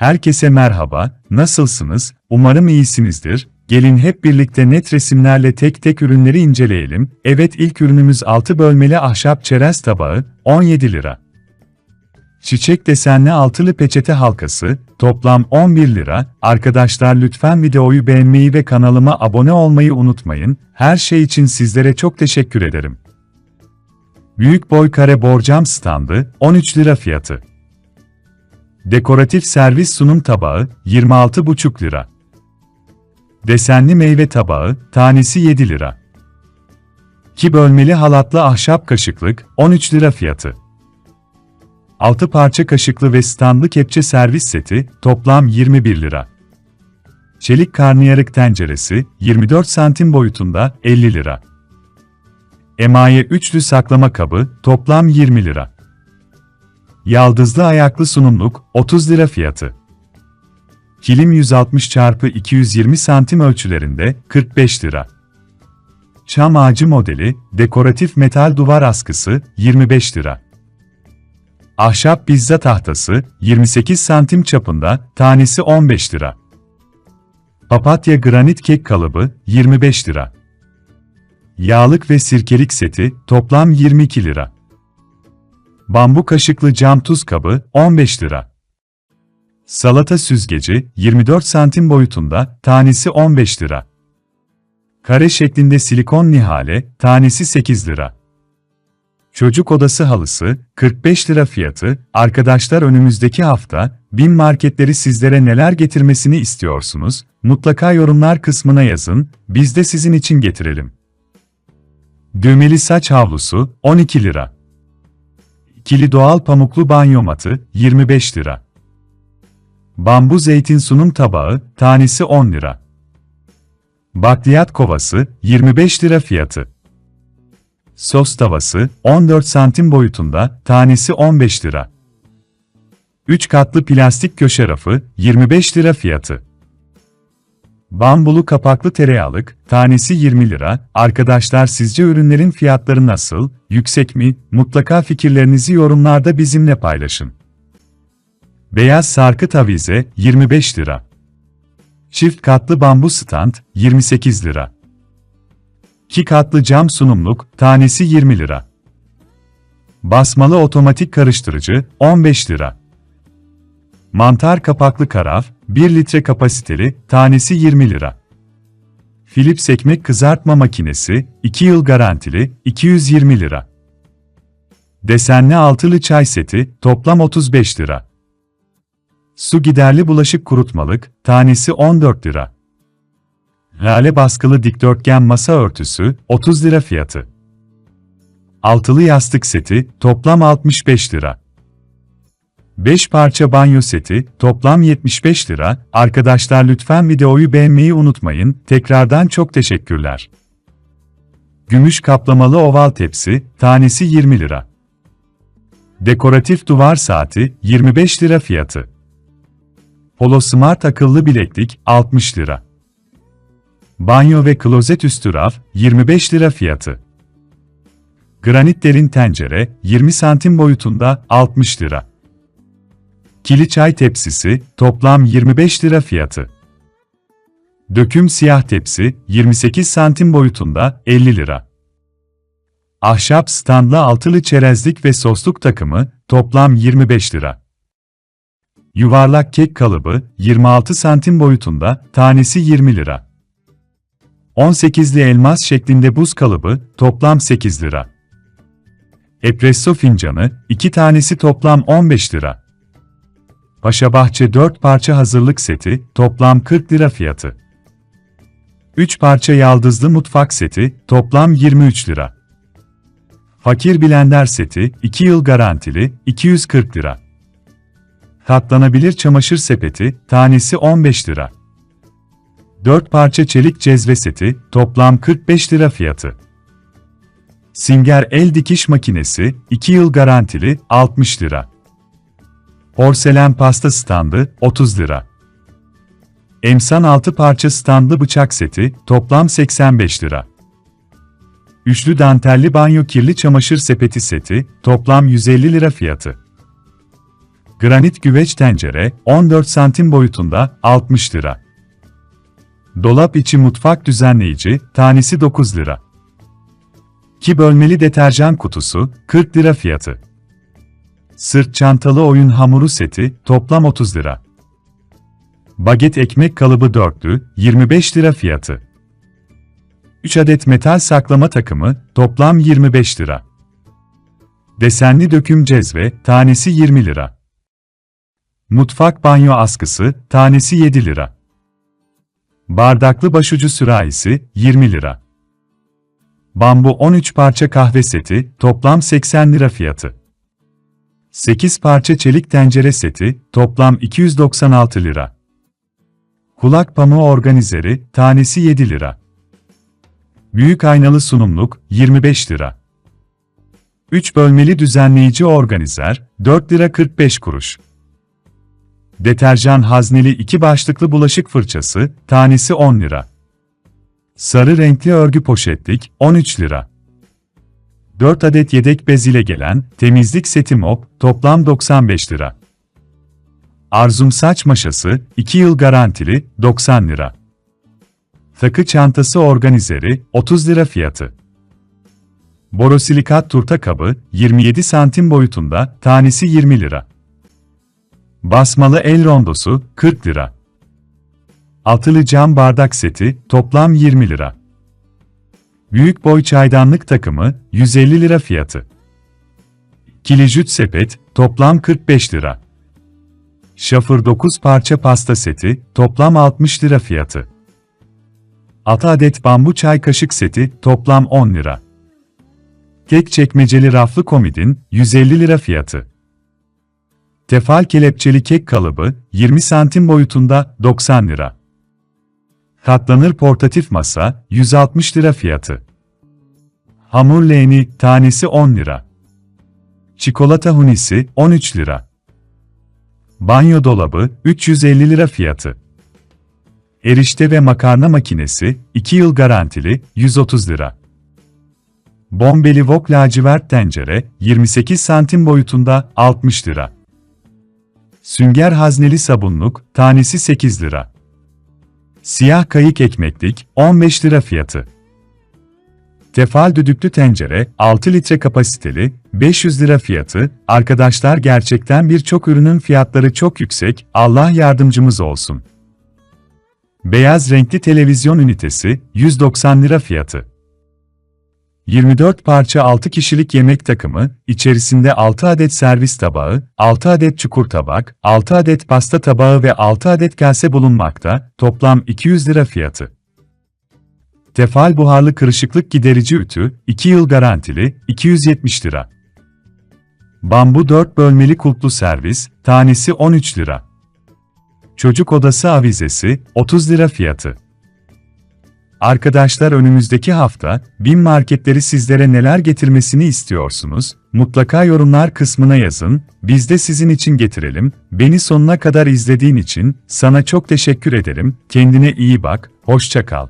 Herkese merhaba, nasılsınız? Umarım iyisinizdir. Gelin hep birlikte net resimlerle tek tek ürünleri inceleyelim. Evet ilk ürünümüz 6 bölmeli ahşap çerez tabağı, 17 lira. Çiçek desenli altılı peçete halkası, toplam 11 lira. Arkadaşlar lütfen videoyu beğenmeyi ve kanalıma abone olmayı unutmayın. Her şey için sizlere çok teşekkür ederim. Büyük boy kare borcam standı, 13 lira fiyatı. Dekoratif servis sunum tabağı, 26,5 lira. Desenli meyve tabağı, tanesi 7 lira. 2 bölmeli halatlı ahşap kaşıklık, 13 lira fiyatı. 6 parça kaşıklı ve standlı kepçe servis seti, toplam 21 lira. Çelik karnıyarık tenceresi, 24 santim boyutunda, 50 lira. Emaye üçlü saklama kabı, toplam 20 lira. Yaldızlı ayaklı sunumluk, 30 lira fiyatı. Kilim 160 x 220 santim ölçülerinde, 45 lira. Çam ağacı modeli, dekoratif metal duvar askısı, 25 lira. Ahşap pizza tahtası, 28 santim çapında, tanesi 15 lira. Papatya granit kek kalıbı, 25 lira. Yağlık ve sirkelik seti, toplam 22 lira. Bambu kaşıklı cam tuz kabı, 15 lira. Salata süzgeci, 24 santim boyutunda, tanesi 15 lira. Kare şeklinde silikon nihale, tanesi 8 lira. Çocuk odası halısı, 45 lira fiyatı. Arkadaşlar önümüzdeki hafta, bin marketleri sizlere neler getirmesini istiyorsunuz? Mutlaka yorumlar kısmına yazın, biz de sizin için getirelim. Düğmeli saç havlusu, 12 lira. İkili doğal pamuklu banyo matı, 25 lira. Bambu zeytin sunum tabağı, tanesi 10 lira. Bakliyat kovası, 25 lira fiyatı. Sos tavası, 14 santim boyutunda, tanesi 15 lira. 3 katlı plastik köşe rafı, 25 lira fiyatı. Bambulu kapaklı tereyağlık, tanesi 20 lira. Arkadaşlar sizce ürünlerin fiyatları nasıl, yüksek mi? Mutlaka fikirlerinizi yorumlarda bizimle paylaşın. Beyaz sarkıt avize, 25 lira. Çift katlı bambu stand, 28 lira. 2 katlı cam sunumluk, tanesi 20 lira. Basmalı otomatik karıştırıcı, 15 lira. Mantar kapaklı karaf, 1 litre kapasiteli, tanesi 20 lira. Philips ekmek kızartma makinesi, 2 yıl garantili, 220 lira. Desenli altılı çay seti, toplam 35 lira. Su giderli bulaşık kurutmalık, tanesi 14 lira. Lale baskılı dikdörtgen masa örtüsü, 30 lira fiyatı. Altılı yastık seti, toplam 65 lira. 5 parça banyo seti, toplam 75 lira. Arkadaşlar lütfen videoyu beğenmeyi unutmayın. Tekrardan çok teşekkürler. Gümüş kaplamalı oval tepsi, tanesi 20 lira. Dekoratif duvar saati, 25 lira fiyatı. Polo Smart akıllı bileklik, 60 lira. Banyo ve klozet üstü raf, 25 lira fiyatı. Granit derin tencere, 20 santim boyutunda, 60 lira. Kili çay tepsisi, toplam 25 lira fiyatı. Döküm siyah tepsi, 28 santim boyutunda, 50 lira. Ahşap standlı altılı çerezlik ve sosluk takımı, toplam 25 lira. Yuvarlak kek kalıbı, 26 santim boyutunda, tanesi 20 lira. 18'li elmas şeklinde buz kalıbı, toplam 8 lira. Espresso fincanı, 2 tanesi toplam 15 lira. Paşabahçe 4 parça hazırlık seti, toplam 40 lira fiyatı. 3 parça yaldızlı mutfak seti, toplam 23 lira. Fakir blender seti, 2 yıl garantili, 240 lira. Katlanabilir çamaşır sepeti, tanesi 15 lira. 4 parça çelik cezve seti, toplam 45 lira fiyatı. Singer el dikiş makinesi, 2 yıl garantili, 60 lira. Porselen pasta standı, 30 lira. Emsan 6 parça standlı bıçak seti, toplam 85 lira. Üçlü dantelli banyo kirli çamaşır sepeti seti, toplam 150 lira fiyatı. Granit güveç tencere 14 santim boyutunda 60 lira. Dolap içi mutfak düzenleyici tanesi 9 lira. 2 bölmeli deterjan kutusu 40 lira fiyatı. Sırt çantalı oyun hamuru seti toplam 30 lira. Baget ekmek kalıbı dörtlü 25 lira fiyatı. 3 adet metal saklama takımı toplam 25 lira. Desenli döküm cezve tanesi 20 lira. Mutfak banyo askısı tanesi 7 lira. Bardaklı başucu sürahisi 20 lira. Bambu 13 parça kahve seti toplam 80 lira fiyatı. 8 parça çelik tencere seti toplam 296 lira. Kulak pamuğu organizeri tanesi 7 lira. Büyük aynalı sunumluk 25 lira. 3 bölmeli düzenleyici organizer 4 lira 45 kuruş. Deterjan hazneli 2 başlıklı bulaşık fırçası tanesi 10 lira. Sarı renkli örgü poşetlik 13 lira. 4 adet yedek bez ile gelen temizlik seti mop toplam 95 lira. Arzum saç maşası 2 yıl garantili 90 lira. Takı çantası organizeri 30 lira fiyatı. Borosilikat turta kabı 27 santim boyutunda tanesi 20 lira. Basmalı el rondosu 40 lira. Altılı cam bardak seti toplam 20 lira. Büyük boy çaydanlık takımı 150 lira fiyatı. Kilijüt sepet toplam 45 lira. Şafır 9 parça pasta seti toplam 60 lira fiyatı. 6 adet bambu çay kaşık seti toplam 10 lira. Tek çekmeceli raflı komodin 150 lira fiyatı. Tefal kelepçeli kek kalıbı 20 santim boyutunda 90 lira. Katlanır portatif masa 160 lira fiyatı. Hamur leğeni tanesi 10 lira. Çikolata hunisi 13 lira. Banyo dolabı 350 lira fiyatı. Erişte ve makarna makinesi 2 yıl garantili 130 lira. Bombeli wok lacivert tencere 28 santim boyutunda 60 lira. Sünger hazneli sabunluk tanesi 8 lira. Siyah kayık ekmeklik 15 lira fiyatı. Tefal düdüklü tencere 6 litre kapasiteli 500 lira fiyatı. Arkadaşlar gerçekten birçok ürünün fiyatları çok yüksek. Allah yardımcımız olsun. Beyaz renkli televizyon ünitesi 190 lira fiyatı. 24 parça 6 kişilik yemek takımı, içerisinde 6 adet servis tabağı, 6 adet çukur tabak, 6 adet pasta tabağı ve 6 adet kase bulunmakta, toplam 200 lira fiyatı. Tefal buharlı kırışıklık giderici ütü, 2 yıl garantili, 270 lira. Bambu 4 bölmeli kulplu servis, tanesi 13 lira. Çocuk odası avizesi, 30 lira fiyatı. Arkadaşlar önümüzdeki hafta BİM marketleri sizlere neler getirmesini istiyorsunuz? Mutlaka yorumlar kısmına yazın. Biz de sizin için getirelim. Beni sonuna kadar izlediğin için sana çok teşekkür ederim. Kendine iyi bak. Hoşça kal.